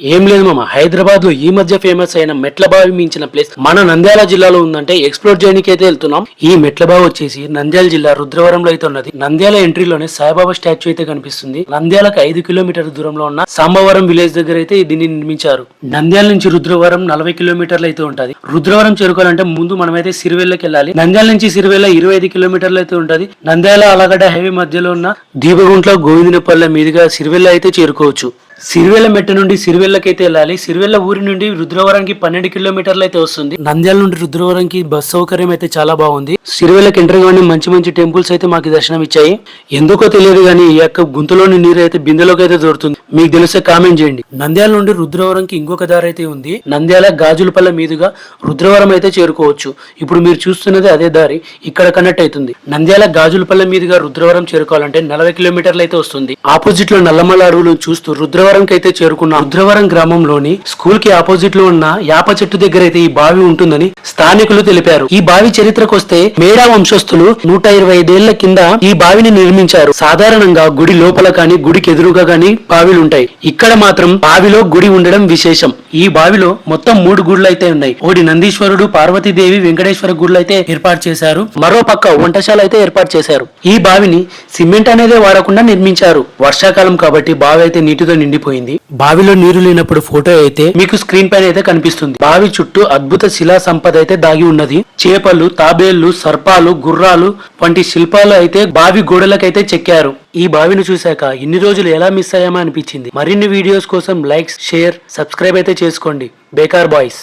ఏం లేదు మామ. హైదరాబాద్లో ఈ మధ్య ఫేమస్ అయిన మెట్ల బావి మించిన ప్లేస్ మన నంద్యాల జిల్లాలో ఉందంటే ఎక్స్ప్లోర్ చేయడానికి అయితే వెళ్తున్నాం. ఈ మెట్ల బావి వచ్చేసి నంద్యాల జిల్లా రుద్రవరంలో అయితే ఉన్నది. నంద్యాల ఎంట్రీలోనే సాయిబాబా స్టాచ్యూ అయితే కనిపిస్తుంది. నంద్యాలకు ఐదు కిలోమీటర్ దూరంలో ఉన్న సాంబవరం విలేజ్ దగ్గర అయితే దీన్ని నిర్మించారు. నంద్యాల నుంచి రుద్రవరం నలభై కిలోమీటర్లు అయితే ఉంటది. రుద్రవరం చేరుకోవాలంటే ముందు మనమైతే సిరివెల్లకి వెళ్ళాలి. నంద్యాల నుంచి సిరివెల్ల ఇరవై ఐదు కిలోమీటర్లు అయితే ఉంటది. నంద్యాల అలగడ్డ హైవే మధ్యలో ఉన్న దీపగుంట్ల గోవిందనపల్లె మీదుగా సిరివెల్ల అయితే చేరుకోవచ్చు. సిరివెల్ల మెట్ట నుండి సిరివెల్లకైతే వెళ్ళాలి. సిరివెల్ల ఊరి నుండి రుద్రవరానికి పన్నెండు కిలోమీటర్లు అయితే వస్తుంది. నంద్యాల నుండి రుద్రవరానికి బస్ సౌకర్యం అయితే చాలా బాగుంది. సిరివెల్లకి ఎంటర్ కానీ మంచి మంచి టెంపుల్స్ అయితే మాకు దర్శనం ఇచ్చాయి. ఎందుకో తెలియదు కానీ ఈ యొక్క గుంతలోని నీరు అయితే బిందెలోకి అయితే దొరుకుతుంది. మీకు తెలిస్తే కామెంట్ చేయండి. నంద్యాల నుండి రుద్రవరంకి ఇంకొక దారి అయితే ఉంది. నంద్యాల గాజులపల్లె మీదుగా రుద్రవరం అయితే చేరుకోవచ్చు. ఇప్పుడు మీరు చూస్తున్నది అదే దారి. ఇక్కడ కనెక్ట్ అవుతుంది. నంద్యాల గాజులపల్లె మీదుగా రుద్రవరం చేరుకోవాలంటే నలభై కిలోమీటర్లు అయితే వస్తుంది. ఆపోజిట్లో నల్లమల అడవులు చూస్తూ రుద్ర అయితే చేరుకున్న. రుద్రవరం గ్రామంలోని స్కూల్కి ఆపోజిట్లో ఉన్న యాప చెట్టు దగ్గర అయితే ఈ బావి ఉంటుందని స్థానికులు తెలిపారు. ఈ బావి చరిత్రకు వస్తే మేడా వంశస్థులు నూట ఇరవై ఐదేళ్ళ కింద ఈ బావిని నిర్మించారు. సాధారణంగా గుడి లోపల కానీ గుడికి ఎదురుగా కానీ బావిలు ఉంటాయి ఇక్కడ మాత్రం బావిలో గుడి ఉండడం విశేషం. ఈ బావిలో మొత్తం మూడు గుడులు అయితే ఉన్నాయి. ఒకటి నందీశ్వరుడు పార్వతీదేవి వెంకటేశ్వర గుడులు అయితే ఏర్పాటు చేశారు. మరో పక్క వంటశాల అయితే ఏర్పాటు చేశారు. ఈ బావిని సిమెంట్ అనేదే వాడకుండా నిర్మించారు. వర్షాకాలం కాబట్టి బావి అయితే నీటితో నిండి నిండిపోయింది బావిలో నీరు లేనప్పుడు ఫోటో అయితే మీకు స్క్రీన్ పైన అయితే కనిపిస్తుంది. బావి చుట్టూ అద్భుత శిలా సంపద అయితే దాగి ఉన్నది. చేపలు తాబేళ్ళు సర్పాలు గుర్రాలు వంటి శిల్పాలు అయితే బావి గోడలకైతే చెక్కారు. ఈ బావిని చూశాక ఇన్ని రోజులు ఎలా మిస్ అయ్యామా అనిపించింది. మరిన్ని వీడియోస్ కోసం లైక్స్ షేర్ సబ్స్క్రైబ్ అయితే చేసుకోండి. బేకార్ బాయ్స్.